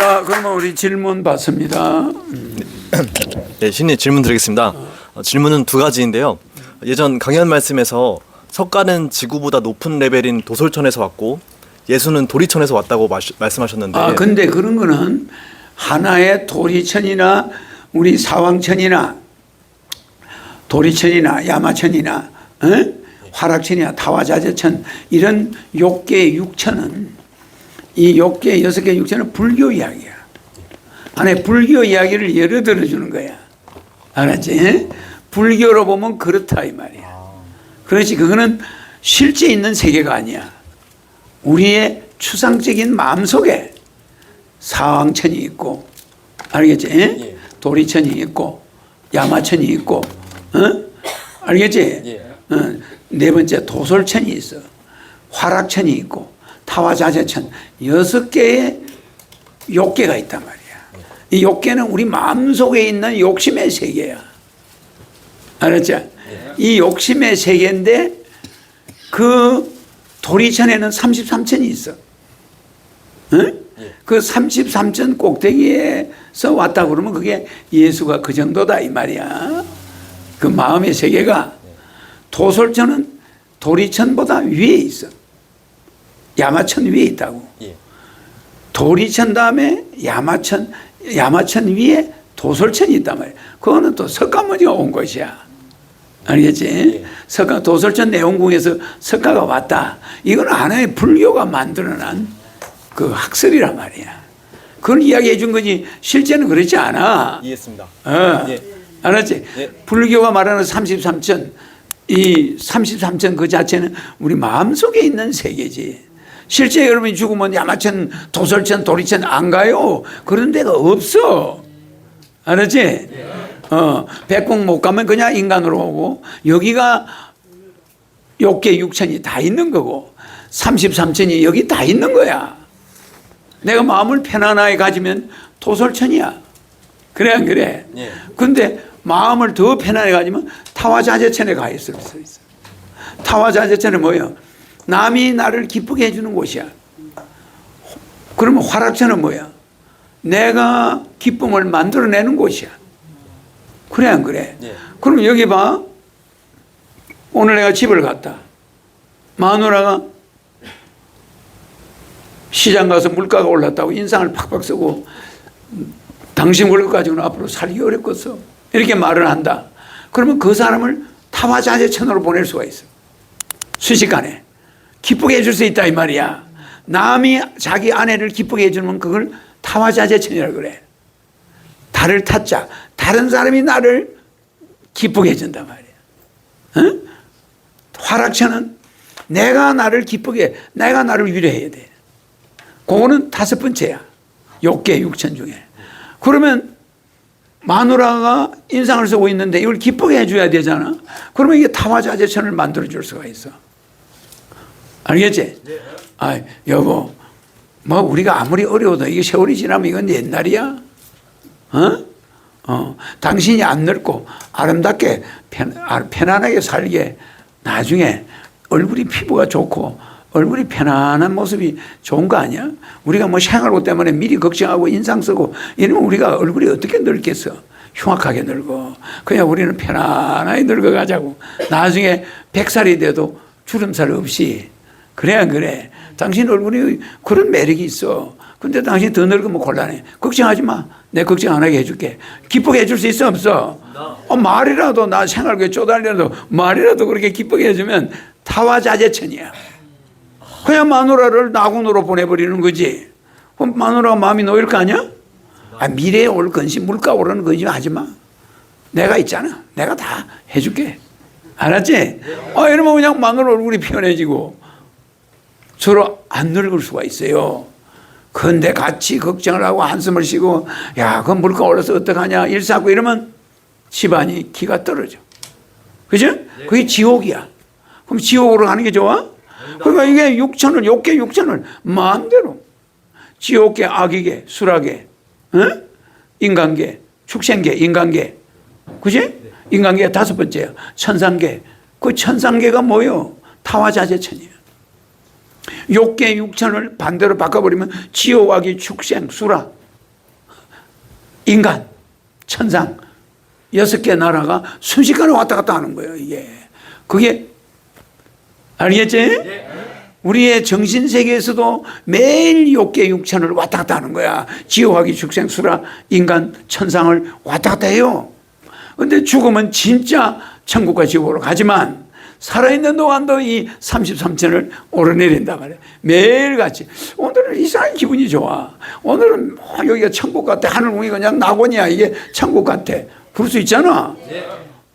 자, 그러면 우리 질문 받습니다. 네, 신님 질문 드리겠습니다. 어, 질문은 두 가지인데요. 예전 강연 말씀에서 석가는 지구보다 높은 레벨인 도솔천에서 왔고 예수는 도리천에서 왔다고 마시, 말씀하셨는데 아, 근데 그런 거는 하나의 도리천이나 우리 사왕천이나 도리천이나 야마천이나 어? 화락천이나 타와자재천 이런 욕계 육천은 이 욕계 여섯 개 육천은 불교 이야기야. 안에 불교 이야기를 예를 들어주는 거야. 알았지? 불교로 보면 그렇다 이 말이야. 그렇지 그거는 실제 있는 세계가 아니야. 우리의 추상적인 마음속에 사왕천이 있고 알겠지? 예. 도리천이 있고 야마천이 있고 어? 알겠지? 예. 어, 네 번째 도솔천이 있어 화락천이 있고 타와자재천 여섯 개의 욕계가 있단 말이야 이 욕계는 우리 마음속에 있는 욕심의 세계야 알았지? 이 욕심의 세계인데 그 도리천에는 33천이 있어. 응? 그 33천 꼭대기에서 왔다 그러면 그게 예수가 그 정도다 이 말이야. 그 마음의 세계가 도솔천은 도리천보다 위에 있어. 야마천 위에 있다고. 예. 도리천 다음에 야마천, 야마천 위에 도솔천이 있단 말이야. 그거는 또 석가모니가 온 것이야. 알겠지? 예. 석가, 도솔천 내원궁에서 석가가 왔다. 이건 하나의 불교가 만들어낸 그 학설이란 말이야. 그걸 이야기해 준 거지. 실제는 그렇지 않아. 이해했습니다. 어. 예. 알았지? 예. 불교가 말하는 33천, 이 33천 그 자체는 우리 마음속에 있는 세계지. 실제 여러분이 죽으면 야마천, 도솔천, 도리천 안 가요. 그런 데가 없어. 알았지? 어, 백공 못 가면 그냥 인간으로 오고, 여기가 욕계 육천이 다 있는 거고, 33천이 여기 다 있는 거야. 내가 마음을 편안하게 가지면 도솔천이야. 그래 안 그래? 예. 근데 마음을 더 편안하게 가지면 타와자재천에 가 있을 수 있어. 타와자재천은 뭐예요? 남이 나를 기쁘게 해주는 곳이야. 그러면 화락천은 뭐야? 내가 기쁨을 만들어내는 곳이야. 그래 안 그래? 예. 그럼 여기 봐. 오늘 내가 집을 갔다. 마누라가 시장 가서 물가가 올랐다고 인상을 팍팍 쓰고 당신 월급 가지고는 앞으로 살기 어렵겠어. 이렇게 말을 한다. 그러면 그 사람을 타화자재 천으로 보낼 수가 있어. 순식간에. 기쁘게 해줄 수 있다 이 말이야. 남이 자기 아내를 기쁘게 해주면 그걸 타화자재천이라고 그래. 달을 타자. 다른 사람이 나를 기쁘게 해준단 말이야. 응? 화락천은 내가 나를 기쁘게, 내가 나를 위로해야 돼. 그거는 다섯 번째야. 욕계 육천 중에. 그러면 마누라가 인상을 쓰고 있는데 이걸 기쁘게 해줘야 되잖아. 그러면 이게 타화자재천을 만들어줄 수가 있어. 알겠지? 아, 여보, 뭐 우리가 아무리 어려워도 이게 세월이 지나면 이건 옛날이야. 어? 어, 당신이 안 늙고 아름답게 편, 아, 편안하게 살게 나중에 얼굴이 피부가 좋고 얼굴이 편안한 모습이 좋은 거 아니야? 우리가 뭐 생활고 때문에 미리 걱정하고 인상 쓰고 이러면 우리가 얼굴이 어떻게 늙겠어? 흉악하게 늙어. 그냥 우리는 편안하게 늙어가자고. 나중에 백살이 돼도 주름살 없이. 그래, 안 그래? 당신 얼굴이 그런 매력이 있어. 근데 당신 더 늙으면 곤란해. 걱정하지 마. 내 걱정 안 하게 해줄게. 기쁘게 해줄 수 있어, 없어? 어, 말이라도 나 생활고에 쪼달려도 말이라도 그렇게 기쁘게 해주면 타화자재천이야. 그냥 마누라를 나군으로 보내버리는 거지. 그럼 마누라가 마음이 놓일 거 아니야? 아, 미래에 올 건심, 물가 오르는 건심 하지 마. 내가 있잖아. 내가 다 해줄게. 알았지? 아, 이러면 그냥 마누라 얼굴이 편해지고 서로 안 늙을 수가 있어요. 근데 같이 걱정을 하고 한숨을 쉬고, 야, 그 물가 올라서 어떡하냐, 일사고 이러면 집안이 기가 떨어져. 그죠? 그게 지옥이야. 그럼 지옥으로 가는 게 좋아? 그러니까 이게 육천을, 욕계 육천을 마음대로. 지옥계, 악이계, 수락계, 어? 인간계, 축생계, 인간계. 그지? 인간계가 다섯 번째야. 천상계. 그 천상계가 뭐요? 타화자재천이야. 욕계 육천을 반대로 바꿔버리면 지옥, 악이, 축생, 수락. 인간, 천상 여섯 개 나라가 순식간에 왔다 갔다 하는 거예요. 이게 그게 알겠지? 우리의 정신 세계에서도 매일 욕계 육천을 왔다 갔다 하는 거야. 지옥하기 축생수라 인간 천상을 왔다 갔다 해요. 근데 죽으면 진짜 천국과 지옥으로 가지만 살아있는 동안도 이 33천을 오르내린다 말이야. 매일같이. 오늘은 이상하게 기분이 좋아. 오늘은 뭐 여기가 천국 같아. 하늘 공이 그냥 낙원이야. 이게 천국 같아. 그럴 수 있잖아.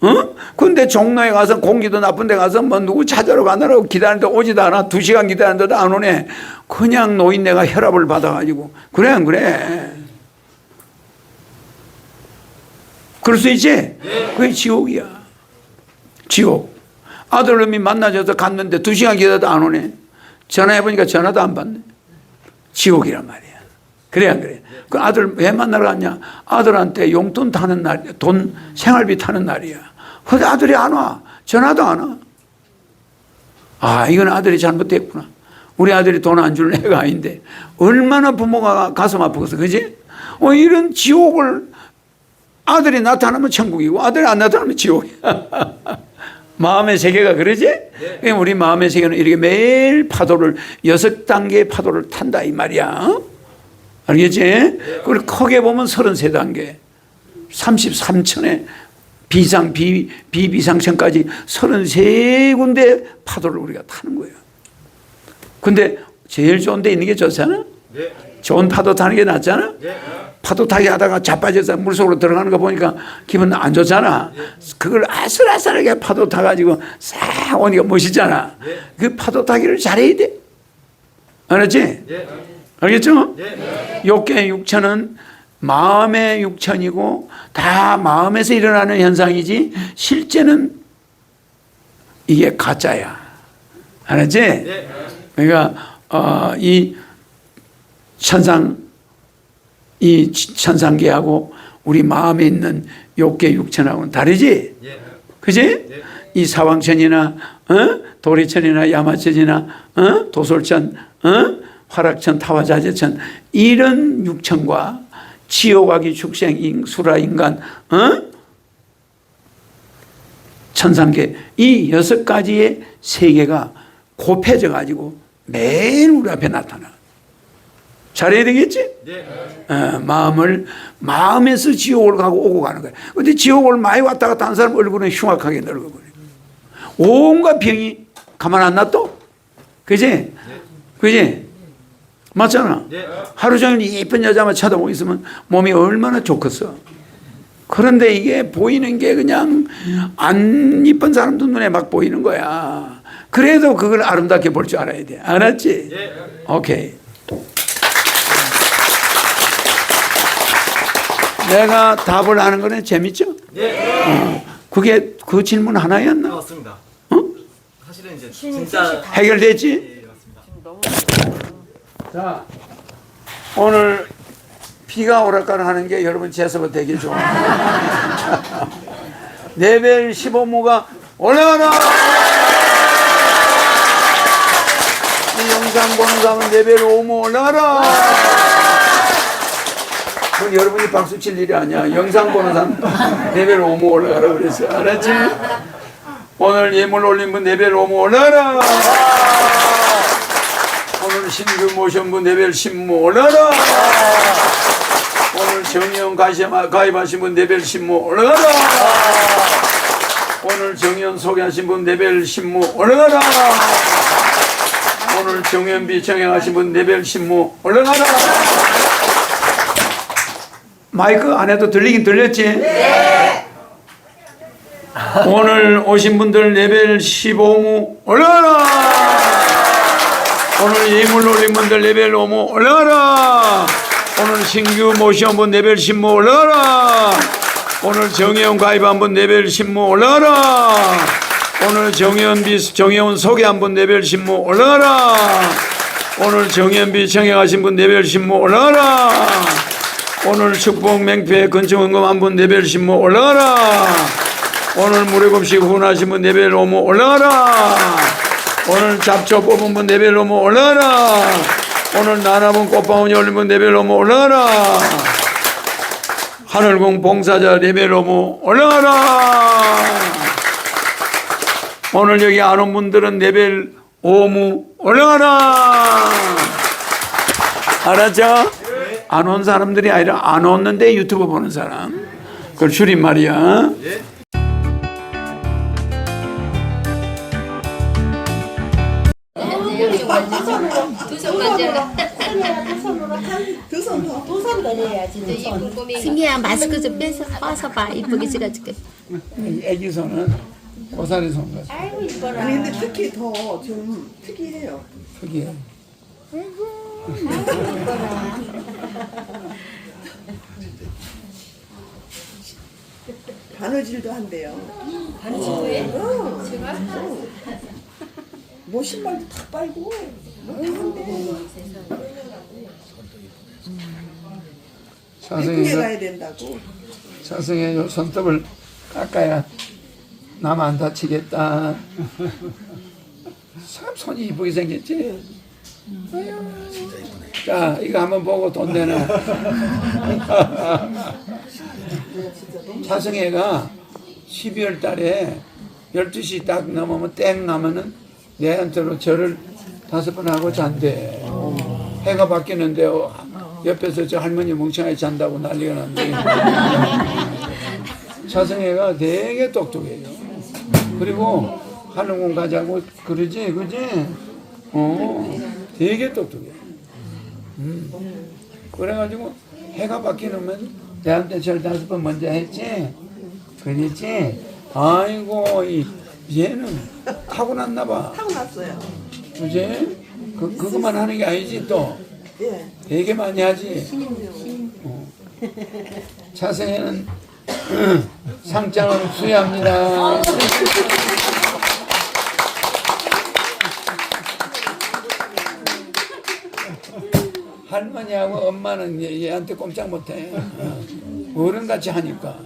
어? 근데 종로에 가서 공기도 나쁜 데 가서 뭐 누구 찾으러 가느라고 기다리는데 오지도 않아. 두 시간 기다리는데도 안 오네. 그냥 노인네가 혈압을 받아가지고. 그래, 안 그래? 그럴 수 있지? 그게 지옥이야. 지옥. 아들놈이 만나줘서 갔는데 두 시간 기다려도 안 오네. 전화해보니까 전화도 안 받네. 지옥이란 말이야. 그래, 안 그래? 그 아들 왜 만나러 갔냐? 아들한테 용돈 타는 날, 돈, 생활비 타는 날이야. 근데 아들이 안 와. 전화도 안 와. 아, 이건 아들이 잘못됐구나. 우리 아들이 돈 안 주는 애가 아닌데. 얼마나 부모가 가슴 아프겠어. 그지? 어, 이런 지옥을 아들이 나타나면 천국이고 아들이 안 나타나면 지옥이야. 마음의 세계가 그러지? 그러니까 우리 마음의 세계는 이렇게 매일 파도를 여섯 단계의 파도를 탄다 이 말이야. 어? 알겠지? 그리고 크게 보면 33단계. 33천의 비상, 비, 비비상천까지 33군데 파도를 우리가 타는 거예요. 근데 제일 좋은 데 있는 게 좋잖아? 좋은 파도 타는 게 낫잖아? 파도 타기 하다가 자빠져서 물속으로 들어가는 거 보니까 기분 안 좋잖아. 그걸 아슬아슬하게 파도 타가지고 싹 오니까 멋있잖아. 그 파도 타기를 잘해야 돼. 알았지? 알겠죠? 욕계 육천은 마음의 육천이고 다 마음에서 일어나는 현상이지 실제는 이게 가짜야. 알았지? 그러니까 어, 이 천상 이 천상계하고 우리 마음에 있는 욕계 육천하고는 다르지? 그지? 이 사왕천이나 어? 도리천이나 야마천이나 어? 도솔천, 어? 화락천, 타화자재천 이런 육천과 지옥하기 축생, 인, 수라, 인간, 어? 천상계 이 여섯 가지의 세계가 곱해져 가지고 매일 우리 앞에 나타나. 잘해야 되겠지? 어, 마음을 마음에서 지옥을 가고 오고 가는 거야. 근데 지옥을 많이 왔다 갔다 한 사람 얼굴은 흉악하게 늙어버려. 온갖 병이 가만 안 놔둬. 그지? 그지? 맞잖아. 하루 종일 이쁜 여자만 쳐다보고 있으면 몸이 얼마나 좋겠어. 그런데 이게 보이는 게 그냥 안 이쁜 사람도 눈에 막 보이는 거야. 그래도 그걸 아름답게 볼 줄 알아야 돼. 알았지? 오케이. 내가 답을 하는 거는 재밌죠? 어, 그게 그 질문 하나였나? 맞습니다. 어? 사실은 이제 진짜 해결됐지? 자, 오늘 비가 오락가락 하는 게 여러분 재수가 되게 좋아. 레벨 15무가 올라가라! 이 영상 보는 사람은 레벨 5무 올라가라! 그건 여러분이 박수 칠 일이 아니야. 영상 보는 사람 레벨 5무 올라가라 그랬어. 알았지? 오늘 예물 올린 분 레벨 5무 올라가라! 오늘 신규 모션 분 레벨 10무 올라가라! 오늘 정의원 가입- 가입하신 분 레벨 10무 올라가라! 오늘 정의원 소개하신 분 레벨 10무 올라가라! 오늘 정의원비 정행하신 분 레벨 10무 올라가라! 마이크 안 해도 들리긴 들렸지? 네! 오늘 오신 분들 레벨 15무 올라가라! 오늘 예물 올린 분들 레벨 5무 올라가라! 오늘 신규 모시온 분 레벨 10무 올라가라! 오늘 정혜원 가입한 분 레벨 10무 올라가라! 오늘 정혜원비 정혜원 소개한 분 레벨 10무 올라가라! 오늘 정혜원 비 청행하신 분 레벨 10무 올라가라! 오늘 축복 맹패 근처 헌금 한분 레벨 10무 올라가라! 오늘 무료급식 후원하신 분 레벨 5무 올라가라! 오늘 잡초 뽑은 분 레벨 5무 올라가라! 오늘 나나분 꽃방울이 올린 분 레벨 5무 올라가라! 하늘공 봉사자 레벨 5무 올라가라 오늘 여기 안 온 분들은 레벨 5무 올라가라 알았죠? 안 온 사람들이 아니라 안 왔는데 유튜브 보는 사람 그걸 줄임말이야 두손 만져라. 두손 걸려야지 이 꼼꼼히 승희야 마스크 좀 빼서 벗어 봐 이쁘게 찍어줄게. 애기 손은 고사리 손 같아 아이고 이뻐라 아니 근데 특히 더 좀 특이해요. 크게 바느질도 한대요. 바느질도 해? 뭐 신발도 다 빨고 뭐다 한대. 예쁘게 가야 된다고. 요 손톱을 깎아야 남 안 다치겠다. 참 손이 이쁘게 생겼지. 자 이거 한번 보고 돈 내놔. 자성애가 12월 달에 12시 딱 넘으면 땡 나면은 내한테로 절을 다섯 번 하고 잔대. 해가 바뀌는데 어, 옆에서 저 할머니 멍청하게 잔다고 난리가 났네. 자성애가 되게 똑똑해요. 그리고 하늘공 가자고 그러지, 그지? 어, 되게 똑똑해. 음. 그래가지고 해가 바뀌면 절 다섯 번 먼저 했지? 그랬지? 아이고, 이, 얘는 타고났나 봐. 타고 났어요. 그지? 그, 그것만 하는 게 아니지 또. 예. 되게 많이 하지. 어. 자세에는 상장을 수여합니다. 할머니하고 엄마는 얘, 얘한테 꼼짝 못해. 어. 어른같이 하니까.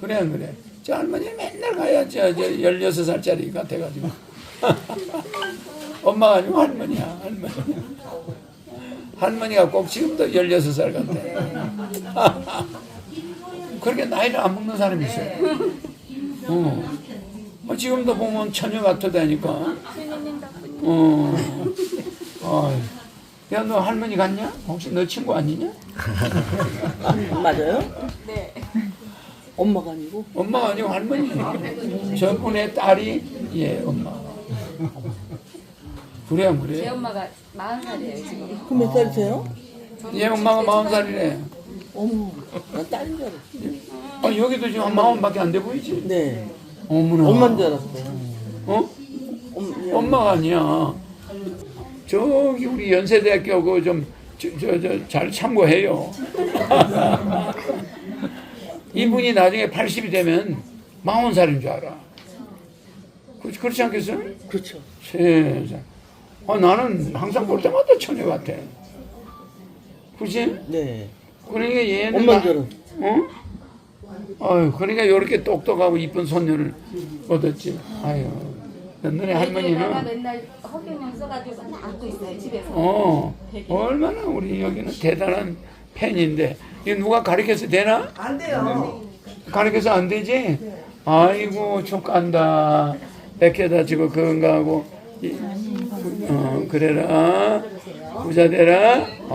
그래, 안 그래. 저 할머니 맨날 가야지. 저 16살짜리 같아가지고. 엄마가 아니고 할머니야, 할머니. 할머니가 꼭 지금도 16살 같아. 그렇게 나이를 안 먹는 사람이 있어요. 어. 어, 지금도 보면 처녀 같다니까. 어. 어. 야, 너 할머니 같냐? 혹시 너 친구 아니냐? 맞아요? 네. 엄마가 아니고 엄마가 아니고 할머니. 저분의 딸이, 예, 엄마. 그래, 안 그래? 엄마가 40살이에요 지금. 그럼 몇 살이세요? 얘 엄마가 마흔 살이래. 어머, 나 딸인 줄 알았어. 아, 여기도 지금 한 마흔밖에 안 돼 보이지? 네. 어머나. 엄마인 줄 알았어요. 어? 엄, 예. 엄마가 아니야. 저기 우리 연세대학교 그좀저 저잘 참고해요. 이분이 나중에 80이 되면 40살인 줄 알아. 그, 그렇지 않겠어요? 그렇죠. 세상. 아, 나는 항상 볼 때마다 처녀 같아. 그지? 네. 그러니까 얘는 줄 알았어. 어? 아유, 그러니까 이렇게 똑똑하고 이쁜 손녀를 얻었지. 아유, 너네 할머니는 맨날 허경영 써가지고 안고 있어요 집에서. 어 얼마나 우리 여기는 대단한 팬인데 이거 누가 가르쳐서 되나? 안 돼요. 가르쳐서 안 되지? 아이고 축간다. 백해다 지고 건강하고 이- 어, 그래라 부자 되라.